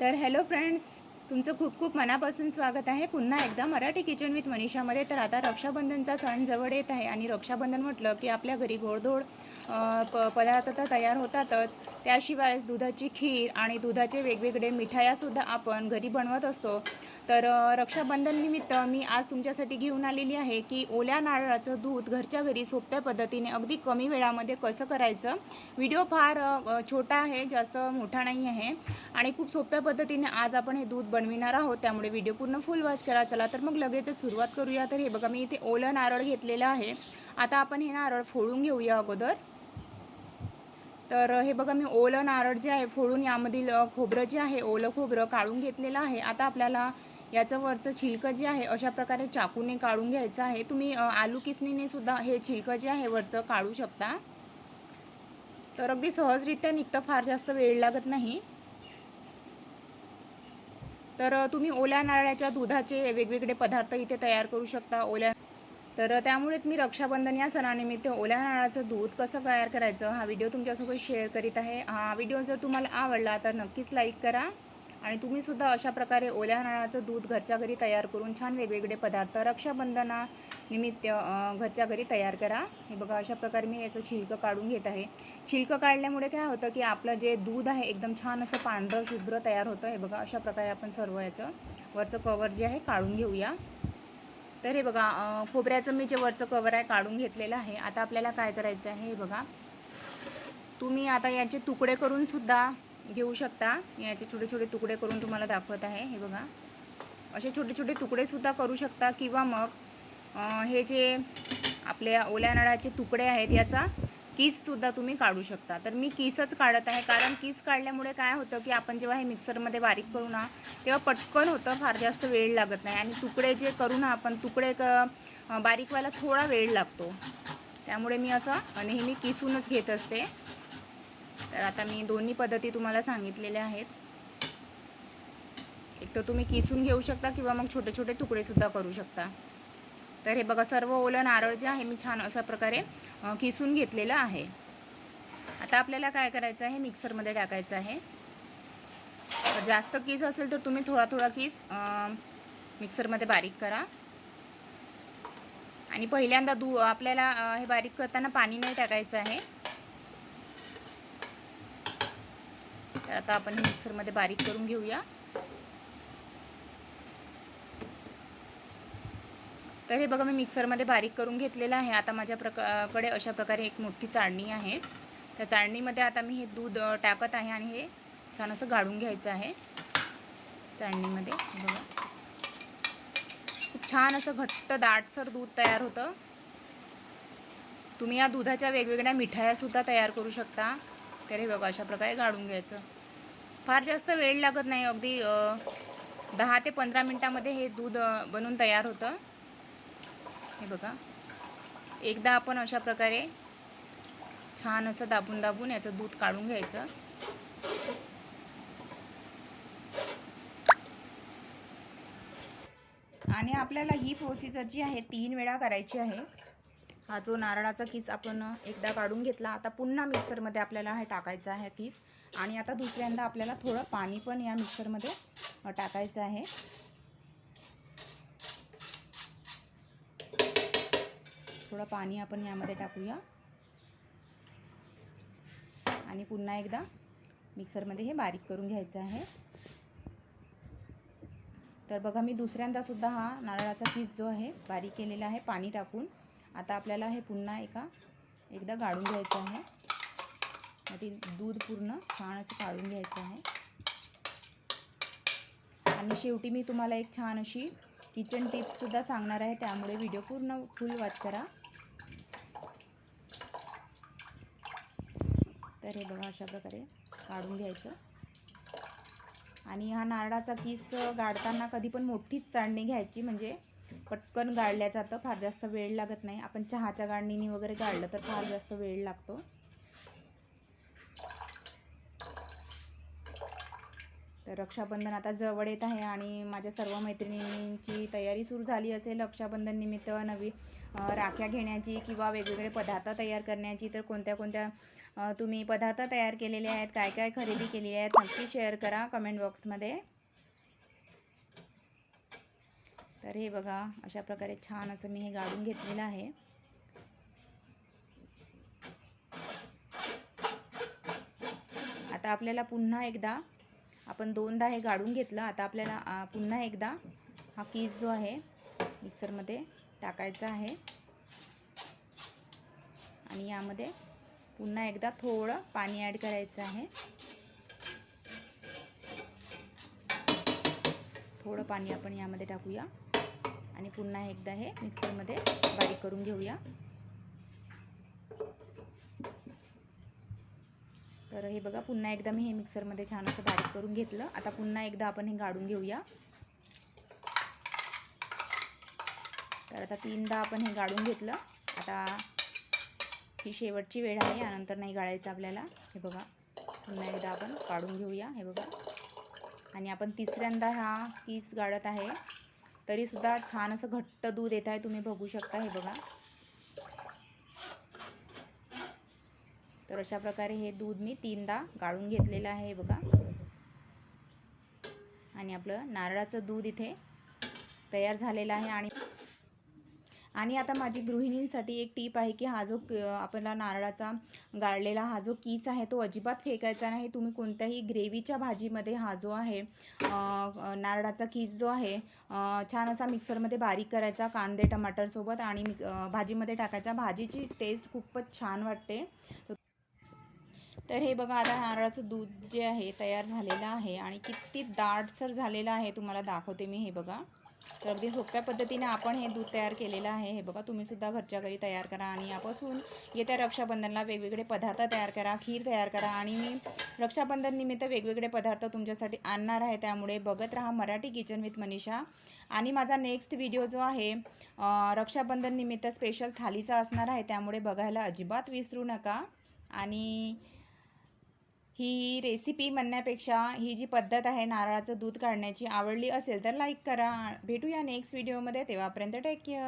तर hello friends तुमचं खूप खूप मनापासून स्वागत आहे. पुन्हा एकदा मराठी किचन विथ मनीषामध्ये तर आता रक्षाबंधनचा सण जवळ येत आहे आणि रक्षाबंधन म्हटलं की आपल्या घरी गोडधोड प पदार्थ तर तयार होतातच. त्याशिवाय दुधाची खीर आणि दुधाचे वेगवेगळे मिठायासुद्धा आपण घरी बनवत असतो. तर रक्षाबंधननिमित्त रक्षाबंधन निमित्त मी आज तुमच्यासाठी घेऊन आलेली आहे की ओल्या नारळाचं दूध घरच्या घरी सोप्या पद्धतीने अगदी कमी वेळामध्ये कसं करायचं? व्हिडिओ फार छोटा आहे जास्त मोठा नाही आहे. आणि खूप सोप्या पद्धतीने आज आपण हे दूध बनविणार आहोत. त्यामुळे व्हिडिओ पूर्ण फुल वॉच करा. चला तर मग लगेच सुरुवात करूया. तर हे बघा मी इथे ओलं नारळ घेतलेलं आहे. आता आपण हे नारळ फोडून घेऊया अगोदर. तर हे बघा मी ओलं नारळ जे आहे फोडून यामधील खोबरं जे आहे ओलं खोबरं काढून घेतलेलं आहे. आता आपल्याला याचं वरचं छिलकं जे आहे अशा प्रकारे चाकूने काढून घ्यायचं आहे. तुम्ही आलू किसणीने सुद्धा हे छिलकं जे आहे वरचं काढू शकता. तर अगदी सहजरित्या निघतं फार जास्त वेळ लागत नाही. तर तुम्ही ओल्या नारळाच्या दुधाचे वेगवेगळे पदार्थ इथे तयार करू शकता. ओल्या तर त्यामुळेच मी रक्षाबंधन या सणानिमित्त ओल्या नारळाचं दूध कसं तयार करायचं हा व्हिडिओ तुमच्यासोबत शेअर करीत आहे. हा व्हिडिओ जर तुम्हाला आवडला तर नक्कीच लाईक करा. आणि तुम्ही सुद्धा अशा प्रकारे ओल्या नारळाचं दूध घरच्या घरी तयार करून छान वेगवेगळे पदार्थ रक्षाबंधना निमित्त घरच्या घरी तयार करा. हे बघा अशा प्रकारे मी याचं छिलकं काढून घेत आहे. छिलकं काढल्यामुळे काय होतं की आपलं जे दूध आहे एकदम छान असं पांढरं शुभ्र तयार होतं. हे बघा अशा प्रकारे आपण सर्व याचं वरचं कवर जे आहे काढून घेऊया. तर हे बघा खोबऱ्याचं मी जे वरचं कवर आहे काढून घेतलेलं आहे. आता आपल्याला काय करायचं आहे हे बघा. तुम्ही आता याचे तुकडे करून सुद्धा घेऊ शकता. याचे छोटे छोटे तुकडे करून तुम्हाला दाखवत आहे. हे बघा. असे छोटे छोटे तुकडेसुद्धा करू शकता किंवा मग हे जे आपल्या ओल्या नारळाचे तुकडे आहेत याचा किससुद्धा तुम्ही काढू शकता. तर मी किसच काढत आहे. कारण किस काढल्यामुळे काय होतं की आपण जेव्हा हे मिक्सरमध्ये बारीक करू ना तेव्हा पटकन होतं फार जास्त वेळ लागत नाही. आणि तुकडे जे करू ना आपण तुकडे क बारीक व्हायला थोडा वेळ लागतो. त्यामुळे मी असं नेहमी किसूनच घेत असते. तर आता मी दोन्ही पद्धती तुम्हाला सांगितलेल्या आहेत. एक तर तुम्ही किसून घेऊ शकता किंवा मग छोटे छोटे तुकडेसुद्धा करू शकता. तर हे बघा सर्व ओलं नारळ जे आहे मी छान अशा प्रकारे किसून घेतलेलं आहे. आता आपल्याला काय करायचं आहे? मिक्सरमध्ये टाकायचं आहे. जास्त कीस असेल तर तुम्ही थोडा थोडा कीस मिक्सरमध्ये बारीक करा. आणि पहिल्यांदा दू आपल्याला हे बारीक करताना पाणी नाही टाकायचं आहे. तर आता आपण मिक्सरमध्ये बारीक करून घेऊया. तर हे बघा मी मिक्सरमध्ये बारीक करून घेतलेलं आहे. आता माझ्या प्रकाकडे अशा प्रकारे एक मोठी चाळणी आहे. त्या चाळणीमध्ये आता मी हे दूध टाकत आहे आणि हे छान असं गाळून घ्यायचं आहे. चाळणीमध्ये बघा. खूप छान असं घट्ट दाटसर दूध तयार होतं. तुम्ही या दुधाच्या वेगवेगळ्या मिठायासुद्धा तयार करू शकता. तर हे बघा अशा प्रकारे गाळून घ्यायचं. फार जास्त वेळ लागत नाही अगदी दहा ते पंधरा मिनटामध्ये हे दूध बनून तयार होतं. हे बघा. एकदा आपण अशा प्रकारे छान असं दाबून दाबून याचं दूध काढून घ्यायचं. आणि आपल्याला ही प्रोसिजर जी आहे तीन वेळा करायची आहे. हा जो नारळाचा किस आपण एकदा काढून घेतला आता पुन्हा मिक्सरमध्ये आपल्याला हे टाकायचं आहे किस. आणि आता दुसऱ्यांदा आपल्याला थोडं पाणी पण या मिक्सरमध्ये टाकायचं आहे. थोडं पाणी आपण यामध्ये टाकूया. आणि पुन्हा एकदा मिक्सरमध्ये हे बारीक करून घ्यायचं आहे. तर बघा मी दुसऱ्यांदासुद्धा हा नारळाचा पीस जो आहे बारीक केलेला आहे पाणी टाकून. आता आपल्याला हे पुन्हा एका एकदा गाळून घ्यायचं आहे. यातील दूध पूर्ण छान असं काढून घ्यायचं आहे. आणि शेवटी मी तुम्हाला एक छान अशी किचन टिप्ससुद्धा सांगणार आहे. त्यामुळे व्हिडिओ पूर्ण फुल वॉच करा. तर हे बघा अशा प्रकारे काढून घ्यायचं. आणि हा नारळाचा किस गाडताना कधी पण मोठीच चाळणी घ्यायची. म्हणजे पटकन गाळल्या जातं फार जास्त वेळ लागत नाही. आपण चहाच्या गाळणीने वगैरे गाळलं तर फार जास्त वेळ लागतो. तर रक्षाबंधन आता जवळ येत आहे आणि माझ्या सर्व मैत्रिणींची तयारी सुरू झाली असेल. रक्षाबंधन निमित्त नवी राख्या घेण्याची किंवा वेगवेगळे पदार्थ तयार करण्याची तर कोणत्या कोणत्या तुम्ही पदार्थ तयार केलेले आहेत काय काय खरेदी केलेली आहेत नक्की शेअर करा कमेंट बॉक्समध्ये. तर हे बघा अशा प्रकारे छान असं मी हे गाळून घेतलेलं आहे. आता आपल्याला पुन्हा एकदा आपण दोनदा हे गाळून घेतलं. आता आपल्याला पुन्हा एकदा हा कीस जो आहे मिक्सरमध्ये टाकायचा आहे. आणि यामध्ये पुन्हा एकदा थोडं पाणी ॲड करायचं आहे. थोडं पाणी आपण यामध्ये टाकूया. आणि पुन्हा एकदा हे मिक्सरमध्ये बारीक करून घेऊया. तर हे बघा पुन्हा एकदा मी हे मिक्सरमध्ये छान असं बारीक करून घेतलं. आता पुन्हा एकदा आपण हे गाळून घेऊया. तर आता तीनदा आपण हे गाळून घेतलं. आता ही शेवटची वेळ आहे यानंतर नाही गाळायचं आपल्याला. हे बघा पुन्हा एकदा आपण काढून घेऊया हे बघा. आणि आपण तिसऱ्यांदा हा पीस गाळत आहे. तरीसुद्धा छान असं घट्ट दूध येत आहे तुम्ही बघू शकता हे बघा. तर अशा प्रकारे हे दूध मी तीनदा गाळून घेतलेलं आहे हे बघा. आणि आपलं नारळाचं दूध इथे तयार झालेलं आहे आणि आणि आता माझी गृहिणींसाठी एक टीप आहे की हा जो आपला नारळाचा गाळलेला हा जो कीस आहे तो अजिबात फेकायचा नाही. तुम्ही कोणत्याही ग्रेव्हीच्या भाजीमध्ये हा जो आहे नारळाचा कीस जो आहे छान असा मिक्सरमध्ये बारीक करायचा कांदे टमाटरसोबत आणि भाजीमध्ये टाकायचा. भाजीची टेस्ट खूपच छान वाटते. तर हे बघा आता नारळाचं दूध जे आहे तयार झालेलं आहे आणि किती दाटसर झालेलं आहे तुम्हाला दाखवते मी हे बघा. तर अगदी सोप्या पद्धतीने आपण हे दूध तयार केलेलं आहे. हे बघा तुम्हीसुद्धा घरच्या घरी तयार करा आणि यापासून येत्या रक्षाबंधनला वेगवेगळे पदार्थ तयार करा खीर तयार करा आणि मी रक्षाबंधन निमित्त वेगवेगळे पदार्थ तुमच्यासाठी आणणार आहे. त्यामुळे बघत राहा मराठी किचन विथ मनीषा. आणि माझा नेक्स्ट व्हिडिओ जो आहे रक्षाबंधन निमित्त स्पेशल थालीचा असणार आहे. त्यामुळे बघायला अजिबात विसरू नका. आणि ही रेसिपी म्हणण्यापेक्षा ही जी पद्धत आहे नारळाचं दूध काढण्याची आवडली असेल तर लाईक करा. भेटूया नेक्स्ट व्हिडिओमध्ये तेव्हापर्यंत टेक केअर